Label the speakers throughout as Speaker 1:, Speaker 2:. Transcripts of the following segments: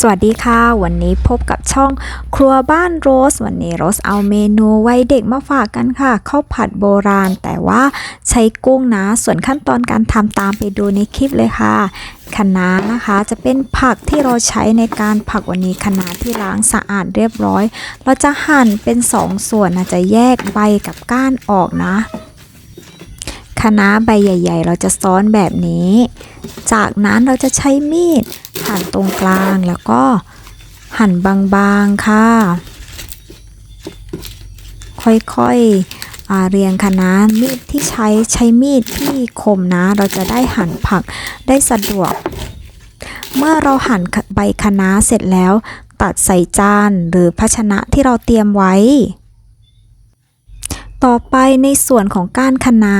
Speaker 1: สวัสดีค่ะ วันนี้พบกับช่องครัวบ้านโรส วันนี้โรสเอาเมนูไว้เด็กมาฝากกันค่ะข้าวผัดโบราณ แต่ว่าใช้กุ้งนะ ส่วนขั้นตอนการทำตามไปดูในคลิปเลยค่ะคะน้านะคะจะเป็นผักที่เราใช้ในการผักวันนี้คะน้าที่ล้างสะอาดเรียบร้อย เราจะหั่นเป็นสองส่วนนะจะแยกใบกับก้านออกนะ คะน้าใบใหญ่ ๆ เราจะซ้อนแบบนี้ จากนั้นเราจะใช้มีดหั่นตรงกลางแล้วก็หั่นบางๆค่ะ ค่อยๆเรียงคะน้ามีดที่ใช้ใช้มีดที่คมนะ เราจะได้หั่นผักได้สะดวก เมื่อเราหั่นใบคะน้าเสร็จแล้ว ตัดใส่จานหรือภาชนะที่เราเตรียมไว้ต่อไปในส่วนของก้านคะน้า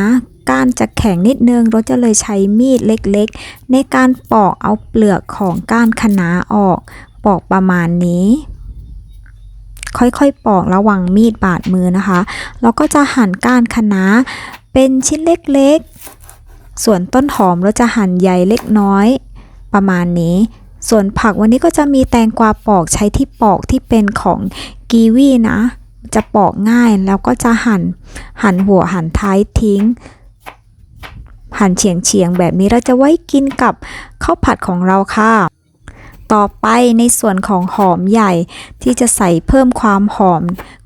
Speaker 1: ก้านจะแข็งนิดนึงเราจะเลยใช้มีดเล็กๆ ในการปอกเอาเปลือกของก้านคะน้าออก ปอกประมาณนี้ ค่อยๆ ปอกระวังมีดบาดมือนะคะเราก็จะหั่นก้านคะน้าเป็นชิ้นเล็กๆ ส่วนต้นหอมเราจะหั่นใหญ่เล็กน้อย ประมาณนี้ส่วนผักวันนี้ก็จะมีแตงกวาปอกใช้ที่ปอกที่เป็นของกีวีนะ จะปอกง่ายแล้วก็จะหั่น หั่นหัวหั่นท้ายทิ้ง หั่นเฉียงเฉียงๆแบบนี้เราจะไว้กินกับข้าวผัดของเราค่ะ ต่อไปในส่วนของหอมใหญ่ที่จะใส่เพิ่มความหอม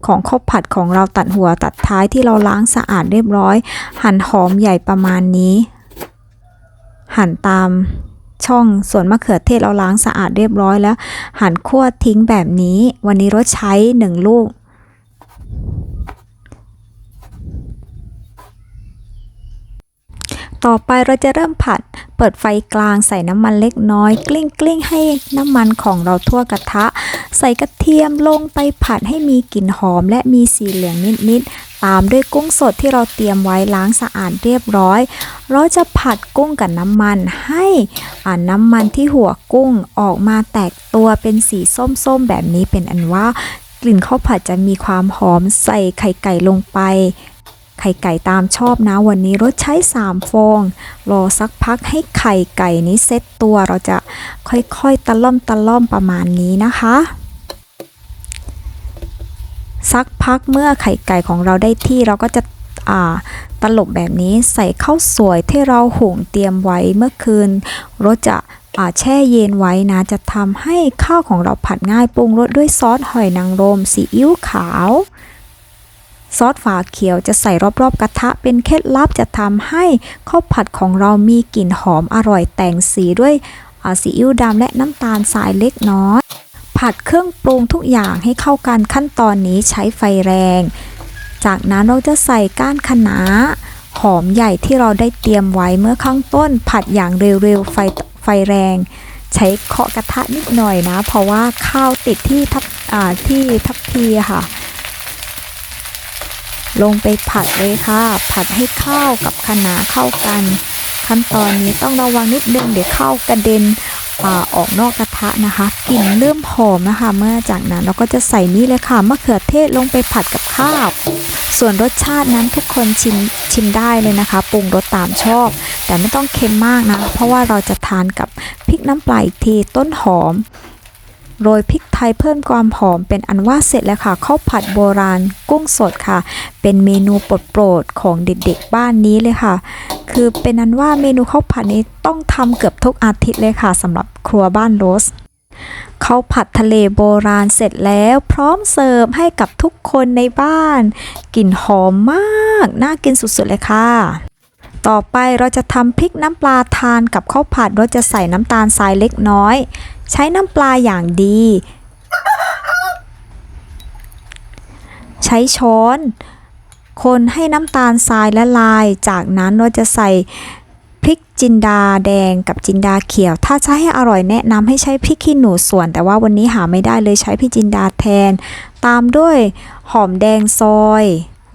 Speaker 1: ของข้าวผัดของเราตัดหัวตัดท้ายที่เราล้างสะอาดเรียบร้อย หั่นหอมใหญ่ประมาณนี้ หั่นตามช่องส่วนมะเขือเทศเราล้างสะอาดเรียบร้อยแล้ว หั่นคั่วทิ้งแบบนี้ วันนี้รสใช้หนึ่งลูก ต่อไปเราจะเริ่มผัด เปิดไฟกลางใส่น้ำมันเล็กน้อย กลิ้งกลิ้งให้น้ำมันของเราทั่วกระทะ ใส่กระเทียมลงไปผัดให้มีกลิ่นหอมและมีสีเหลืองนิดๆ ตามด้วยกุ้งสดที่เราเตรียมไว้ล้างสะอาดเรียบร้อย เราจะผัดกุ้งกับน้ำมันให้น้ำมันที่หัวกุ้งออกมาแตกตัวเป็นสีส้มๆ แบบนี้เป็นอันว่ากลิ่นข้าวผัดจะมีความหอมใส่ไข่ไก่ลงไป ไข่ไก่ตามชอบนะวันนี้รสใช้ 3 ฟอง รอสักพักให้ไข่ไก่นี้เซ็ตตัวเราจะค่อยๆตะล่อมตะล่อมประมาณนี้นะคะสักพักเมื่อไข่ไก่ของเราได้ที่เราก็จะตลบแบบนี้ใส่ข้าวสวยที่เราหุงเตรียมไว้เมื่อคืนรสจะแช่เย็นไว้นะ จะทำให้ข้าวของเราผัดง่ายปรุงรสด้วยซอสหอยนางรมซีอิ๊วขาว ซอสฝาเขียวจะใส่รอบๆกระทะเป็นเคล็ดลับจะทำให้ข้าวผัดของเรามีกลิ่นหอมอร่อยแต่งสีด้วยซีอิ๊วดำและน้ำตาลทรายเล็กน้อย ผัดเครื่องปรุงทุกอย่างให้เข้ากันขั้นตอนนี้ใช้ไฟแรง จากนั้นเราจะใส่ก้านคะน้าหอมใหญ่ที่เราได้เตรียมไว้เมื่อข้างต้น ผัดอย่างเร็วๆไฟไฟแรง ใช้เคาะกระทะนิดหน่อยนะ เพราะว่าข้าวติดที่ทับที่ทับพีค่ะ ลงไปผัดเลยค่ะ ผัดให้ข้าวกับคะน้าเข้ากัน ขั้นตอนนี้ต้องระวังนิดนึงเดี๋ยวข้าวกระเด็นอออกนอกกระทะนะคะกลิ่นเริ่มหอมนะคะ เมื่อจากนั้นเราก็จะใส่นี่เลยค่ะมะเขือเทศลงไปผัดกับข้าว ส่วนรสชาตินั้นทุกคนชิมชิมได้เลยนะคะปรุงรสตามชอบ แต่ไม่ต้องเค็มมากนะ เพราะว่าเราจะทานกับพริกน้ำปลาอีกทีต้นหอม โรยพริกไทยเพิ่มความหอมเป็นอันว่าเสร็จแล้วค่ะข้าวผัดโบราณกุ้งสดค่ะ เป็นเมนูโปรดๆของเด็กๆบ้านนี้เลยค่ะ คือเป็นอันว่าเมนูข้าวผัดนี้ต้องทำเกือบทุกอาทิตย์เลยค่ะสำหรับครัวบ้านโรสข้าวผัดทะเลโบราณเสร็จแล้วพร้อมเสิร์ฟให้กับทุกคนในบ้านกลิ่นหอมมาก น่ากินสุดๆเลยค่ะ ต่อไปเราจะทำพริกน้ำปลาทานกับข้าวผัดเราจะใส่น้ำตาลทรายเล็กน้อย ใช้น้ำปลาอย่างดี ใช้ช้อน คนให้น้ำตาลทรายละลาย จากนั้นเราจะใส่พริกจินดาแดงกับจินดาเขียว ถ้าจะให้อร่อยแนะนำให้ใช้พริกขี้หนูสวน แต่ว่าวันนี้หาไม่ได้เลยใช้พริกจินดาแทน ตามด้วยหอมแดงซอย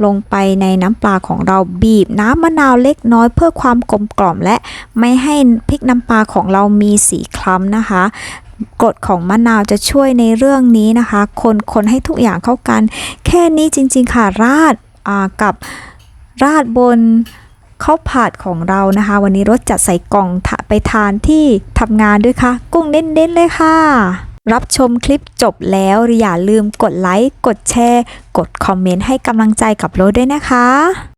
Speaker 1: ลงไปในน้ำปลาของเราบีบน้ำมะนาวเล็กน้อยเพื่อความกลมกล่อมและไม่ให้พริกน้ำปลาของเรามีสีคล้ำนะคะ กรดของมะนาวจะช่วยในเรื่องนี้นะคะ คนคนให้ทุกอย่างเข้ากัน แค่นี้จริง ๆ ค่ะราดกับราดบนข้าวผัดของเรานะคะ วันนี้รสจัดใส่กล่องไปทานที่ทำงานด้วยค่ะ กุ้งเน้นๆเลยค่ะ รับชมคลิปจบแล้วอย่าลืมกดไลค์ กดแชร์ กดคอมเมนต์ให้กำลังใจกับโรสด้วยนะคะ